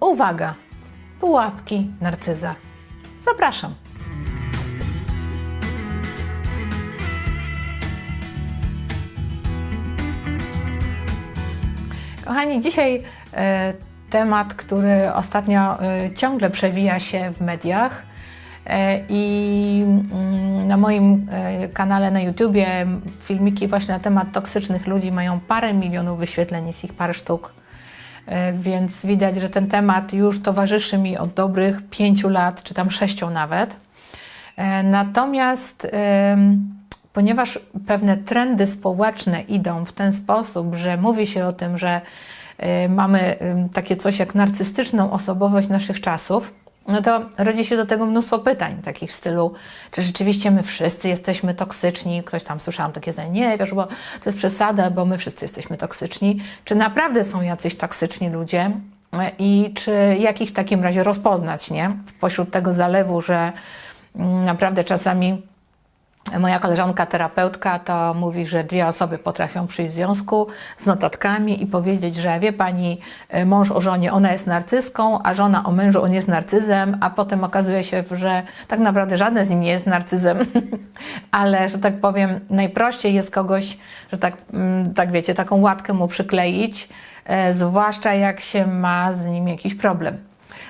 Uwaga! Pułapki narcyza. Zapraszam. Kochani, dzisiaj e, temat, który ostatnio e, ciągle przewija się w mediach. E, I mm, na moim kanale na YouTubie filmiki właśnie na temat toksycznych ludzi mają parę milionów wyświetleń, jest ich parę sztuk. E, Więc widać, że ten temat już towarzyszy mi od dobrych pięciu lat, czy tam sześciu nawet. E, Natomiast ponieważ pewne trendy społeczne idą w ten sposób, że mówi się o tym, że e, mamy takie coś jak narcystyczną osobowość naszych czasów, no to rodzi się do tego mnóstwo pytań, takich w stylu, czy rzeczywiście my wszyscy jesteśmy toksyczni? Ktoś tam słyszałam takie zdanie, nie wiesz, bo to jest przesada, bo my wszyscy jesteśmy toksyczni. Czy naprawdę są jacyś toksyczni ludzie? I czy jak ich w takim razie rozpoznać, nie? Pośród tego zalewu, że mm, naprawdę czasami Moja koleżanka terapeutka to mówi, że dwie osoby potrafią przyjść w związku z notatkami i powiedzieć, że wie pani, y, mąż o żonie, ona jest narcyską, a żona o mężu, on jest narcyzem, a potem okazuje się, że tak naprawdę żadne z nich nie jest narcyzem, ale, że tak powiem, najprościej jest kogoś, że tak, mm, tak wiecie, taką łatkę mu przykleić, e, zwłaszcza jak się ma z nim jakiś problem.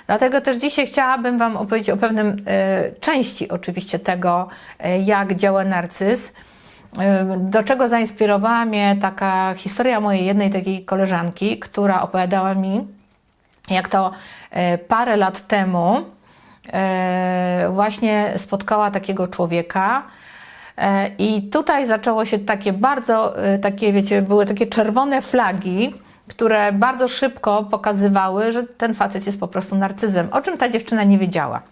Dlatego też dzisiaj chciałabym Wam opowiedzieć o pewnym e, części oczywiście tego, e, jak działa narcyz. E, Do czego zainspirowała mnie taka historia mojej jednej takiej koleżanki, która opowiadała mi, jak to parę lat temu właśnie spotkała takiego człowieka. I tutaj zaczęło się takie bardzo, takie wiecie, były takie czerwone flagi, które bardzo szybko pokazywały, że ten facet jest po prostu narcyzem, o czym ta dziewczyna nie wiedziała.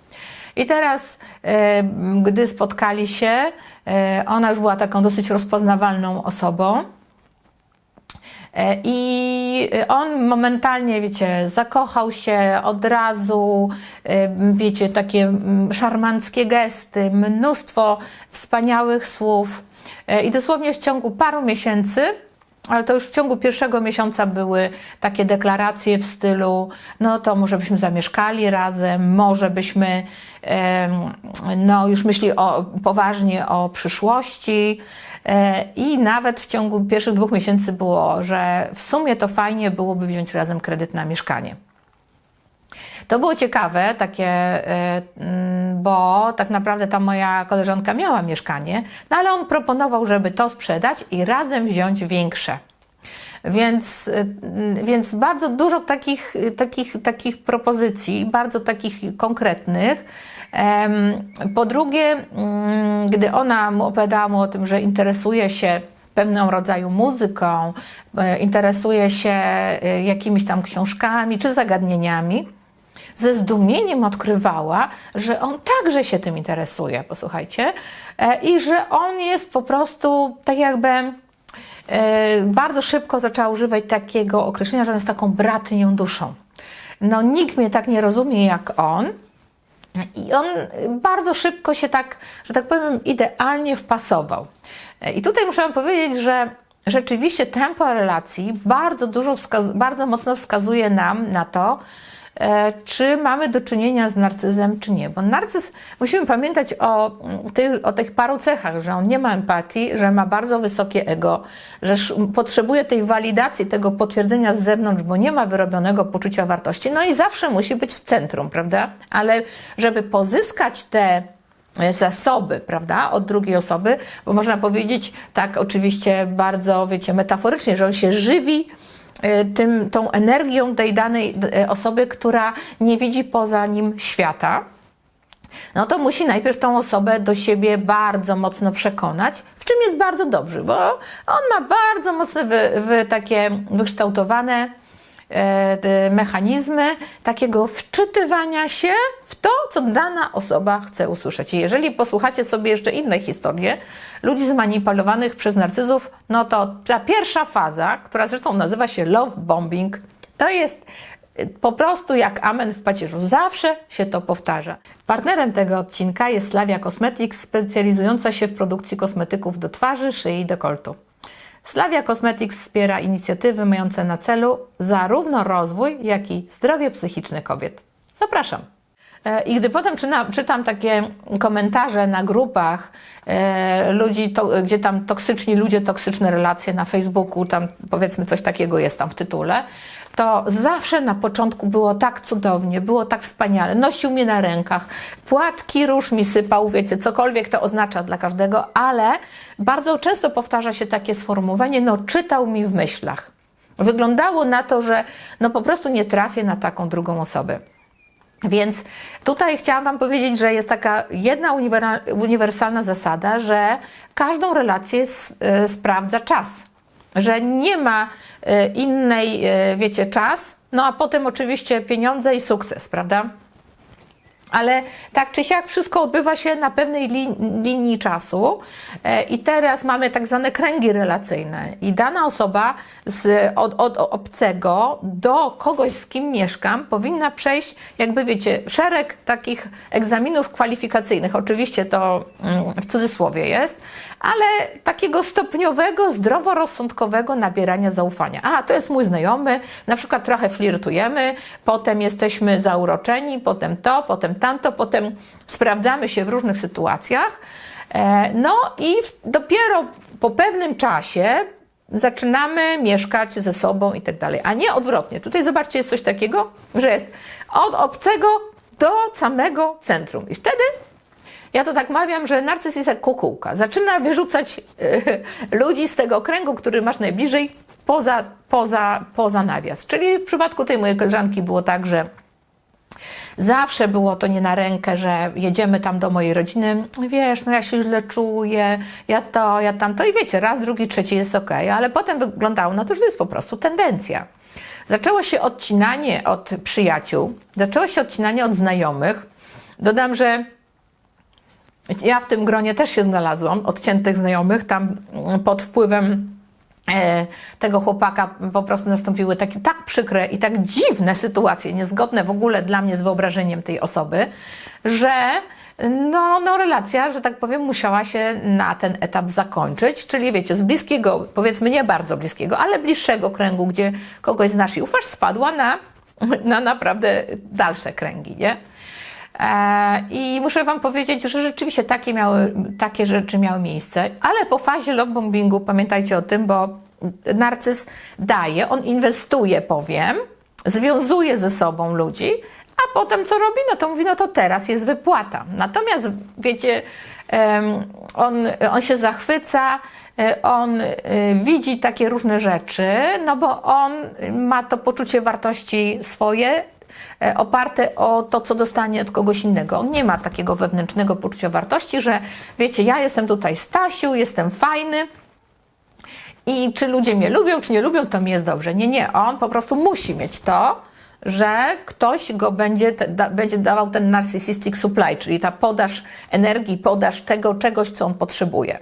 I teraz, e, gdy spotkali się, e, ona już była taką dosyć rozpoznawalną osobą. E, I on momentalnie, wiecie, zakochał się od razu, wiecie, takie szarmanckie gesty, mnóstwo wspaniałych słów. I dosłownie w ciągu paru miesięcy, ale to już w ciągu pierwszego miesiąca były takie deklaracje w stylu, no to może byśmy zamieszkali razem, może byśmy, no już myśli o, poważnie o przyszłości. E, I nawet w ciągu pierwszych dwóch miesięcy było, że w sumie to fajnie byłoby wziąć razem kredyt na mieszkanie. To było ciekawe, takie, e, mm, bo tak naprawdę ta moja koleżanka miała mieszkanie, no ale on proponował, żeby to sprzedać i razem wziąć większe. Więc, y, więc bardzo dużo takich, takich, takich propozycji, bardzo takich konkretnych. Po drugie, mm, gdy ona mu opowiadała mu o tym, że interesuje się pewną rodzaju muzyką, e, interesuje się e, jakimiś tam książkami czy zagadnieniami, ze zdumieniem odkrywała, że on także się tym interesuje, posłuchajcie, e, i że on jest po prostu tak jakby e, bardzo szybko zaczęła używać takiego określenia, że on jest taką bratnią duszą. No nikt mnie tak nie rozumie jak on. I on bardzo szybko się tak, że tak powiem, idealnie wpasował. E, I tutaj muszę Wam powiedzieć, że rzeczywiście tempo relacji bardzo dużo, bardzo mocno wskazuje nam na to, czy mamy do czynienia z narcyzem, czy nie. Bo narcyz, musimy pamiętać o, mm, tych, o tych paru cechach, że on nie ma empatii, że ma bardzo wysokie ego, że potrzebuje tej walidacji, tego potwierdzenia z zewnątrz, bo nie ma wyrobionego poczucia wartości. No i zawsze musi być w centrum, prawda? Ale żeby pozyskać te e, zasoby, prawda, od drugiej osoby, bo można powiedzieć tak oczywiście bardzo, wiecie, metaforycznie, że on się żywi e, tym, tą energią tej danej e, osoby, która nie widzi poza nim świata, no to musi najpierw tą osobę do siebie bardzo mocno przekonać, w czym jest bardzo dobry, bo on ma bardzo mocne wy, wy, takie wykształtowane mechanizmy takiego wczytywania się w to, co dana osoba chce usłyszeć. I jeżeli posłuchacie sobie jeszcze inne historie ludzi zmanipulowanych przez narcyzów, no to ta pierwsza faza, która zresztą nazywa się love bombing, to jest y, po prostu jak amen w pacierzu. Zawsze się to powtarza. Partnerem tego odcinka jest Slavia Cosmetics, specjalizująca się w produkcji kosmetyków do twarzy, szyi i dekoltu. Slavia Cosmetics wspiera inicjatywy mające na celu zarówno rozwój, jak i zdrowie psychiczne kobiet. Zapraszam. E, I gdy potem czytam, takie komentarze na grupach e, ludzi, to, gdzie tam toksyczni ludzie, toksyczne relacje na Facebooku, tam powiedzmy coś takiego jest tam w tytule, to zawsze na początku było tak cudownie, było tak wspaniale. Nosił mnie na rękach, płatki róż mi sypał, wiecie, cokolwiek to oznacza dla każdego, ale bardzo często powtarza się takie sformułowanie, no czytał mi w myślach. Wyglądało na to, że no po prostu nie trafię na taką drugą osobę. Więc tutaj chciałam Wam powiedzieć, że jest taka jedna uniwer- uniwersalna zasada, że każdą relację e, sprawdza czas. Że nie ma e, innej, e, wiecie, czas, no a potem oczywiście pieniądze i sukces, prawda? Ale tak czy siak wszystko odbywa się na pewnej lin- linii czasu. E, i teraz mamy tak zwane kręgi relacyjne. I dana osoba z, od, od obcego do kogoś, z kim mieszkam, powinna przejść jakby wiecie, szereg takich egzaminów kwalifikacyjnych. Oczywiście to mm, w cudzysłowie jest, ale takiego stopniowego, zdroworozsądkowego nabierania zaufania. A, to jest mój znajomy, na przykład trochę flirtujemy, potem jesteśmy zauroczeni, potem to, potem tamto, potem sprawdzamy się w różnych sytuacjach. E, No i dopiero po pewnym czasie zaczynamy mieszkać ze sobą i tak dalej, a nie odwrotnie. Tutaj zobaczcie, jest coś takiego, że jest od obcego do samego centrum i wtedy ja to tak mawiam, że narcyz jest jak kukułka. Zaczyna wyrzucać e, ludzi z tego kręgu, który masz najbliżej, poza, poza, poza nawias. Czyli w przypadku tej mojej koleżanki było tak, że Zawsze było to nie na rękę, że jedziemy tam do mojej rodziny, wiesz, no ja się źle czuję, ja to, ja tamto i wiecie, raz, drugi, trzeci jest ok, ale potem wyglądało na to, że to jest po prostu tendencja. Zaczęło się odcinanie od przyjaciół, zaczęło się odcinanie od znajomych. Dodam, że ja w tym gronie też się znalazłam, odciętych znajomych, tam mm, pod wpływem e, tego chłopaka po prostu nastąpiły takie tak przykre i tak dziwne sytuacje, niezgodne w ogóle dla mnie z wyobrażeniem tej osoby, że no, no relacja, że tak powiem, musiała się na ten etap zakończyć, czyli wiecie, z bliskiego, powiedzmy nie bardzo bliskiego, ale bliższego kręgu, gdzie kogoś znasz i ufasz, spadła na, na naprawdę dalsze kręgi, nie? E, I muszę Wam powiedzieć, że rzeczywiście takie, miały, takie rzeczy miały miejsce, ale po fazie love bombingu pamiętajcie o tym, bo narcyz daje, on inwestuje, powiem, związuje ze sobą ludzi, a potem co robi? No to mówi, no to teraz jest wypłata. Natomiast wiecie, on, on się zachwyca, e, on e, widzi takie różne rzeczy, no bo on ma to poczucie wartości swoje, oparte o to, co dostanie od kogoś innego. On nie ma takiego wewnętrznego poczucia wartości, że wiecie, ja jestem tutaj Stasiu, jestem fajny i czy ludzie mnie lubią, czy nie lubią, to mi jest dobrze. Nie, nie, on po prostu musi mieć to, że ktoś go będzie, da, będzie dawał ten narcissistic supply, czyli ta podaż energii, podaż tego czegoś, co on potrzebuje.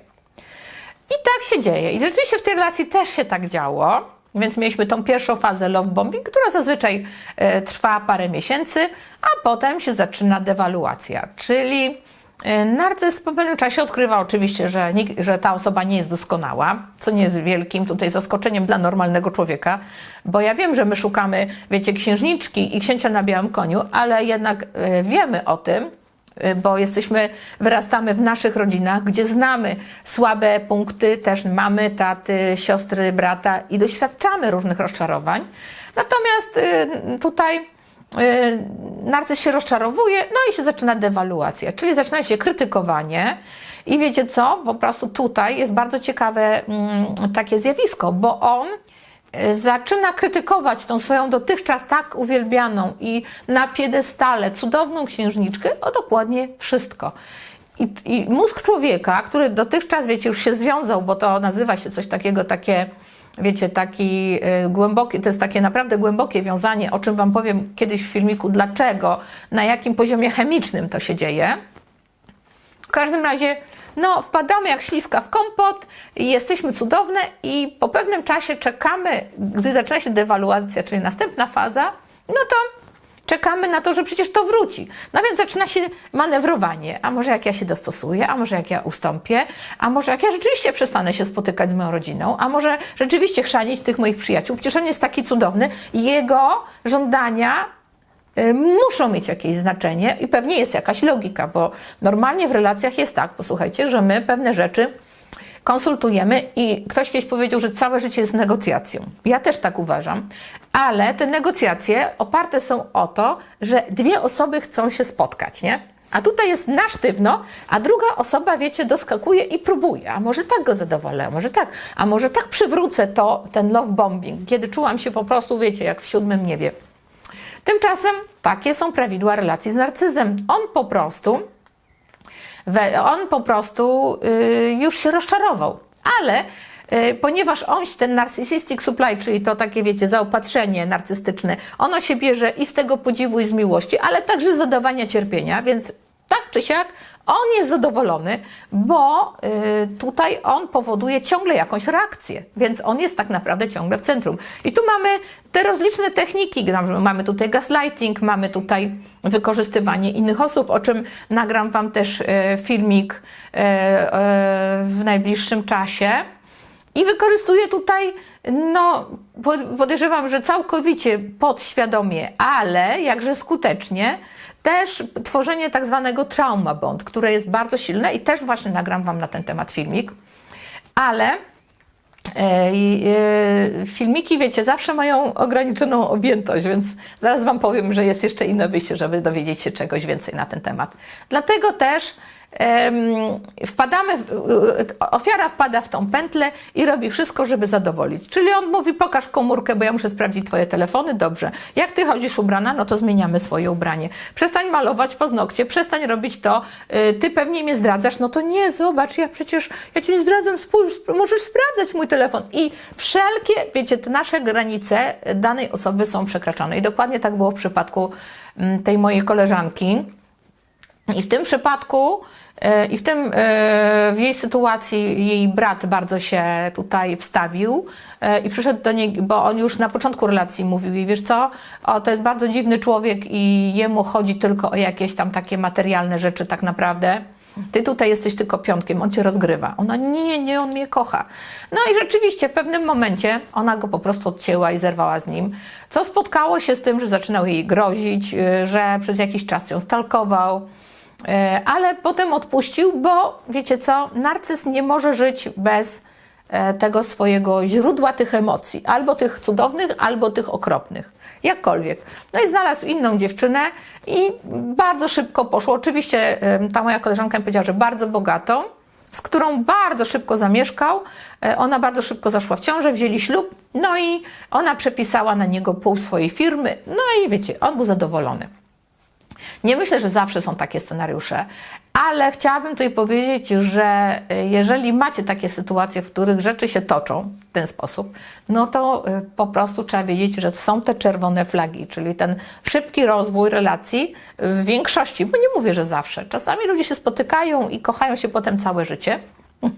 I tak się dzieje. I rzeczywiście w tej relacji też się tak działo. Więc mieliśmy tą pierwszą fazę love bombing, która zazwyczaj e, trwa parę miesięcy, a potem się zaczyna dewaluacja. Czyli e, narcyz po pewnym czasie odkrywa oczywiście, że, nikt, że ta osoba nie jest doskonała, co nie jest wielkim tutaj zaskoczeniem dla normalnego człowieka, bo ja wiem, że my szukamy, wiecie, księżniczki i księcia na białym koniu, ale jednak e, wiemy o tym, bo jesteśmy, wyrastamy w naszych rodzinach, gdzie znamy słabe punkty też mamy, taty, siostry, brata i doświadczamy różnych rozczarowań. Natomiast y, tutaj y, narcyz się rozczarowuje, no i się zaczyna dewaluacja, czyli zaczyna się krytykowanie. I wiecie co? Po prostu tutaj jest bardzo ciekawe mm, takie zjawisko, bo on y, zaczyna krytykować tą swoją dotychczas tak uwielbianą i na piedestale cudowną księżniczkę o dokładnie wszystko. I, I mózg człowieka, który dotychczas, wiecie, już się związał, bo to nazywa się coś takiego, takie, wiecie, taki y, głęboki, to jest takie naprawdę głębokie wiązanie, o czym Wam powiem kiedyś w filmiku, dlaczego, na jakim poziomie chemicznym to się dzieje. W każdym razie, no, wpadamy jak śliwka w kompot, jesteśmy cudowne i po pewnym czasie czekamy, gdy zaczyna się dewaluacja, czyli następna faza, no to czekamy na to, że przecież to wróci. No więc zaczyna się manewrowanie. A może jak ja się dostosuję, a może jak ja ustąpię, a może jak ja rzeczywiście przestanę się spotykać z moją rodziną, a może rzeczywiście chrzanić tych moich przyjaciół. Przecież on jest taki cudowny. Jego żądania muszą mieć jakieś znaczenie i pewnie jest jakaś logika, bo normalnie w relacjach jest tak, posłuchajcie, że my pewne rzeczy konsultujemy i ktoś kiedyś powiedział, że całe życie jest negocjacją. Ja też tak uważam, ale te negocjacje oparte są o to, że dwie osoby chcą się spotkać, nie? A tutaj jest na sztywno, a druga osoba, wiecie, doskakuje i próbuje. A może tak go zadowolę, a może tak, a może tak przywrócę to, ten love bombing, kiedy czułam się po prostu, wiecie, jak w siódmym niebie. Tymczasem takie są prawidła relacji z narcyzem. On po prostu on po prostu y, już się rozczarował. Ale y, ponieważ on, ten narcissistic supply, czyli to takie, wiecie, zaopatrzenie narcystyczne, ono się bierze i z tego podziwu i z miłości, ale także z zadawania cierpienia, więc tak czy siak on jest zadowolony, bo y, tutaj on powoduje ciągle jakąś reakcję, więc on jest tak naprawdę ciągle w centrum. I tu mamy te rozliczne techniki, mamy tutaj gaslighting, mamy tutaj wykorzystywanie innych osób, o czym nagram Wam też e, filmik e, w najbliższym czasie. I wykorzystuję tutaj, no, pod- podejrzewam, że całkowicie podświadomie, ale jakże skutecznie, też tworzenie tak zwanego trauma bond, które jest bardzo silne i też właśnie nagram Wam na ten temat filmik. Ale e, e, filmiki, wiecie, zawsze mają ograniczoną objętość, więc zaraz Wam powiem, że jest jeszcze inne wyjście, żeby dowiedzieć się czegoś więcej na ten temat. Dlatego też wpadamy, e, ofiara wpada w tą pętlę i robi wszystko, żeby zadowolić. Czyli on mówi, pokaż komórkę, bo ja muszę sprawdzić Twoje telefony, dobrze. Jak Ty chodzisz ubrana, no to zmieniamy swoje ubranie. Przestań malować paznokcie, przestań robić to, y, Ty pewnie mnie zdradzasz, no to nie, zobacz, ja przecież, ja Cię nie zdradzam, spójrz, sp- możesz sprawdzać mój telefon. I wszelkie, wiecie, te nasze granice danej osoby są przekraczane. I dokładnie tak było w przypadku mm, tej mojej koleżanki. I w tym przypadku, e, i w tym, e, w jej sytuacji jej brat bardzo się tutaj wstawił e, i przyszedł do niej, bo on już na początku relacji mówił jej, wiesz co, o, to jest bardzo dziwny człowiek i jemu chodzi tylko o jakieś tam takie materialne rzeczy tak naprawdę. Ty tutaj jesteś tylko piątkiem, on cię rozgrywa. Ona nie, nie, on mnie kocha. No i rzeczywiście w pewnym momencie ona go po prostu odcięła i zerwała z nim, co spotkało się z tym, że zaczynał jej grozić, że przez jakiś czas ją stalkował. E, ale potem odpuścił, bo wiecie co, narcyz nie może żyć bez e, tego swojego źródła tych emocji, albo tych cudownych, albo tych okropnych, jakkolwiek. No i znalazł inną dziewczynę i bardzo szybko poszło. Oczywiście ta moja koleżanka mi powiedziała, że bardzo bogatą, z którą bardzo szybko zamieszkał. E, Ona bardzo szybko zaszła w ciążę, wzięli ślub, no i ona przepisała na niego pół swojej firmy, no i wiecie, on był zadowolony. Nie myślę, że zawsze są takie scenariusze, ale chciałabym tutaj powiedzieć, że y, jeżeli macie takie sytuacje, w których rzeczy się toczą w ten sposób, no to y, po prostu trzeba wiedzieć, że są te czerwone flagi, czyli ten szybki rozwój relacji w większości, bo nie mówię, że zawsze. Czasami ludzie się spotykają i kochają się potem całe życie.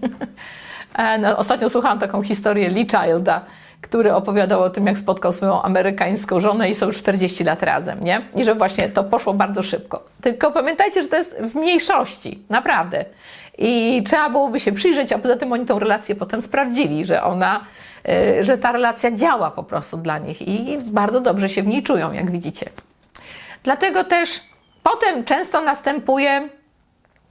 E, No, ostatnio słuchałam taką historię Lee Childa, który opowiadał o tym, jak spotkał swoją amerykańską żonę i są już 40 lat razem, nie? I że właśnie to poszło bardzo szybko. Tylko pamiętajcie, że to jest w mniejszości, naprawdę. I trzeba byłoby się przyjrzeć, a poza tym oni tą relację potem sprawdzili, że ona, y, że ta relacja działa po prostu dla nich i bardzo dobrze się w niej czują, jak widzicie. Dlatego też potem często następuje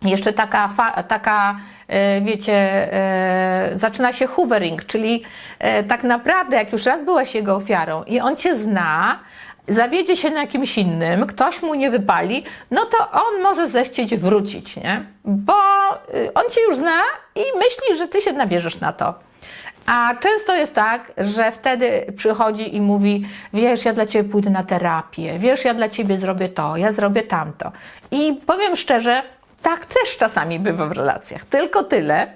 jeszcze taka, taka e, wiecie, e, zaczyna się hoovering, czyli e, tak naprawdę, jak już raz byłaś jego ofiarą i on cię zna, zawiedzie się na kimś innym, ktoś mu nie wypali, no to on może zechcieć wrócić, nie? Bo y, on cię już zna i myśli, że ty się nabierzesz na to. A często jest tak, że wtedy przychodzi i mówi: Wiesz, ja dla ciebie pójdę na terapię, wiesz, ja dla ciebie zrobię to, ja zrobię tamto. I powiem szczerze, tak też czasami bywa w relacjach. Tylko tyle,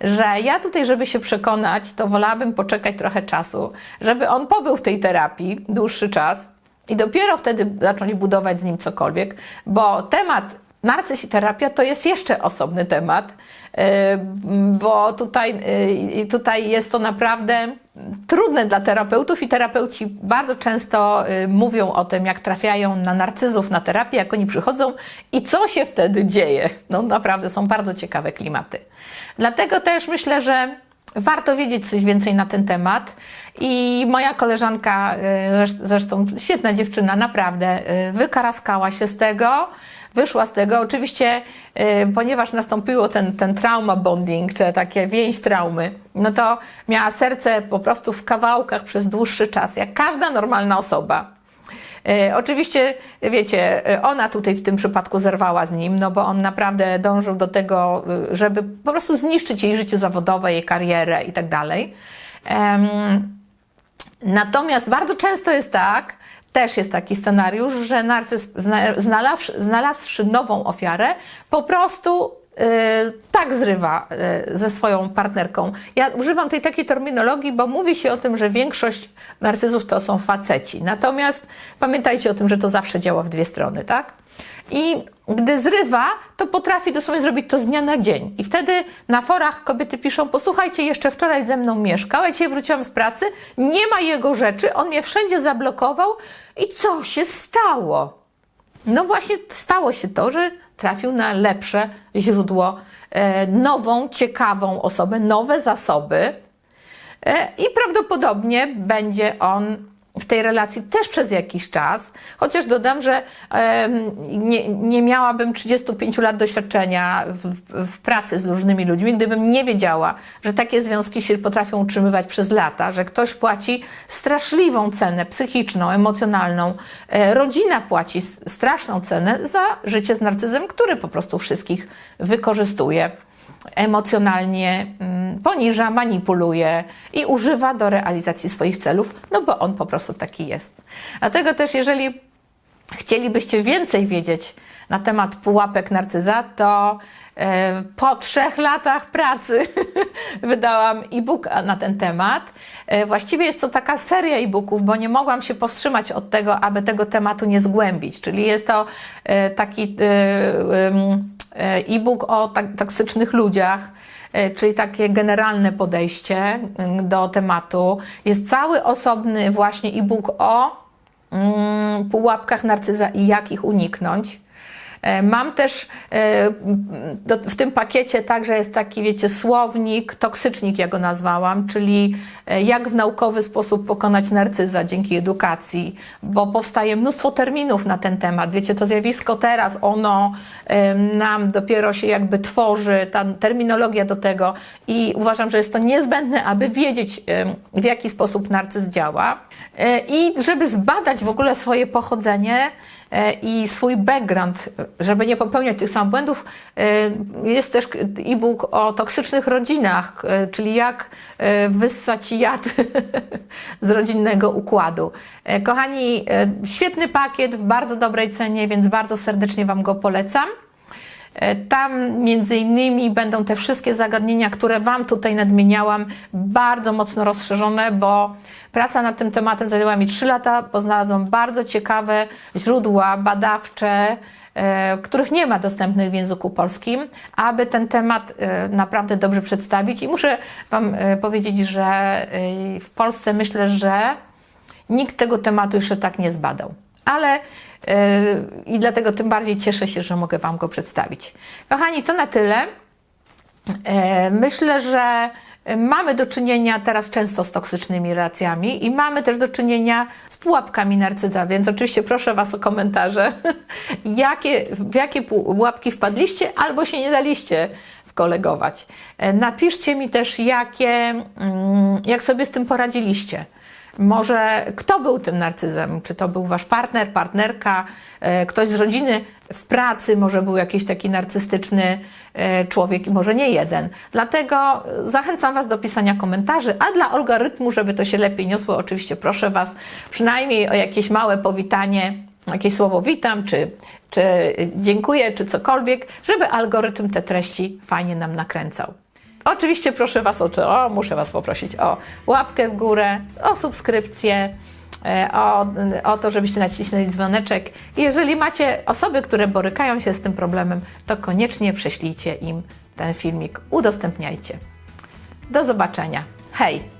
że ja tutaj, żeby się przekonać, to wolałabym poczekać trochę czasu, żeby on pobył w tej terapii dłuższy czas i dopiero wtedy zacząć budować z nim cokolwiek, bo temat narcyz i terapia to jest jeszcze osobny temat, yy, bo tutaj, yy, tutaj jest to naprawdę trudne dla terapeutów i terapeuci bardzo często y, mówią o tym, jak trafiają na narcyzów na terapię, jak oni przychodzą i co się wtedy dzieje. No naprawdę są bardzo ciekawe klimaty. Dlatego też myślę, że warto wiedzieć coś więcej na ten temat. I moja koleżanka, y, zresztą świetna dziewczyna, naprawdę y, wykaraskała się z tego wyszła z tego. Oczywiście, y, ponieważ nastąpiło ten, ten trauma bonding, te takie więź traumy, no to miała serce po prostu w kawałkach przez dłuższy czas, jak każda normalna osoba. Y, oczywiście, wiecie, y, ona tutaj w tym przypadku zerwała z nim, no bo on naprawdę dążył do tego, żeby po prostu zniszczyć jej życie zawodowe, jej karierę i tak dalej. Natomiast bardzo często jest tak, też jest taki scenariusz, że narcyz zna- znalazłszy, znalazłszy nową ofiarę, po prostu y, tak zrywa y, ze swoją partnerką. Ja używam tej takiej terminologii, bo mówi się o tym, że większość narcyzów to są faceci. Natomiast pamiętajcie o tym, że to zawsze działa w dwie strony, tak? I gdy zrywa, to potrafi dosłownie zrobić to z dnia na dzień. I wtedy na forach kobiety piszą: Posłuchajcie, jeszcze wczoraj ze mną mieszkał, ja dzisiaj wróciłam z pracy, nie ma jego rzeczy, on mnie wszędzie zablokował. I co się stało? No właśnie stało się to, że trafił na lepsze źródło, e, nową, ciekawą osobę, nowe zasoby. E, I prawdopodobnie będzie on w tej relacji też przez jakiś czas, chociaż dodam, że nie, nie miałabym 35 lat doświadczenia w, w pracy z różnymi ludźmi, gdybym nie wiedziała, że takie związki się potrafią utrzymywać przez lata, że ktoś płaci straszliwą cenę psychiczną, emocjonalną, e, rodzina płaci straszną cenę za życie z narcyzem, który po prostu wszystkich wykorzystuje emocjonalnie mm, poniża, manipuluje i używa do realizacji swoich celów, no bo on po prostu taki jest. Dlatego też, jeżeli chcielibyście więcej wiedzieć na temat pułapek narcyza, to e, po trzech latach pracy wydałam e-book na ten temat. E, Właściwie jest to taka seria e-booków, bo nie mogłam się powstrzymać od tego, aby tego tematu nie zgłębić. Czyli jest to e, taki e-book o tak, toksycznych ludziach, e, czyli takie generalne podejście mm, do tematu. Jest cały osobny właśnie e-book o mm, pułapkach narcyza i jak ich uniknąć. E, Mam też e, w tym pakiecie także jest taki, wiecie, słownik, toksycznik ja go nazwałam, czyli e, jak w naukowy sposób pokonać narcyza dzięki edukacji, bo powstaje mnóstwo terminów na ten temat. Wiecie, to zjawisko teraz, ono nam dopiero się jakby tworzy, ta terminologia do tego i uważam, że jest to niezbędne, aby wiedzieć, w jaki sposób narcyz działa i żeby zbadać w ogóle swoje pochodzenie, i swój background, żeby nie popełniać tych samych błędów. E, Jest też e-book o toksycznych rodzinach, e, czyli jak e, wyssać jad z rodzinnego układu. E, Kochani, e, świetny pakiet w bardzo dobrej cenie, więc bardzo serdecznie Wam go polecam. E, Tam między innymi będą te wszystkie zagadnienia, które Wam tutaj nadmieniałam, bardzo mocno rozszerzone, bo praca nad tym tematem zajęła mi 3 lata, bo znalazłam bardzo ciekawe źródła badawcze, e, których nie ma dostępnych w języku polskim, aby ten temat e, naprawdę dobrze przedstawić. I muszę Wam powiedzieć, że w Polsce myślę, że nikt tego tematu jeszcze tak nie zbadał. Ale i dlatego tym bardziej cieszę się, że mogę Wam go przedstawić. Kochani, to na tyle. E, Myślę, że mamy do czynienia teraz często z toksycznymi relacjami i mamy też do czynienia z pułapkami narcyza, więc oczywiście proszę Was o komentarze, jakie, w jakie pułapki wpadliście albo się nie daliście wkolegować. E, Napiszcie mi też, jakie, mm, jak sobie z tym poradziliście. Może kto był tym narcyzem? Czy to był wasz partner, partnerka, e, ktoś z rodziny w pracy, może był jakiś taki narcystyczny e, człowiek, i może nie jeden. Dlatego zachęcam was do pisania komentarzy, a dla algorytmu, żeby to się lepiej niosło, oczywiście proszę was przynajmniej o jakieś małe powitanie, jakieś słowo witam, czy, czy dziękuję, czy cokolwiek, żeby algorytm te treści fajnie nam nakręcał. Oczywiście proszę Was o to, o, muszę Was poprosić o łapkę w górę, o subskrypcję, e, o, o to, żebyście nacisnęli dzwoneczek. Jeżeli macie osoby, które borykają się z tym problemem, to koniecznie prześlijcie im ten filmik, udostępniajcie. Do zobaczenia. Hej!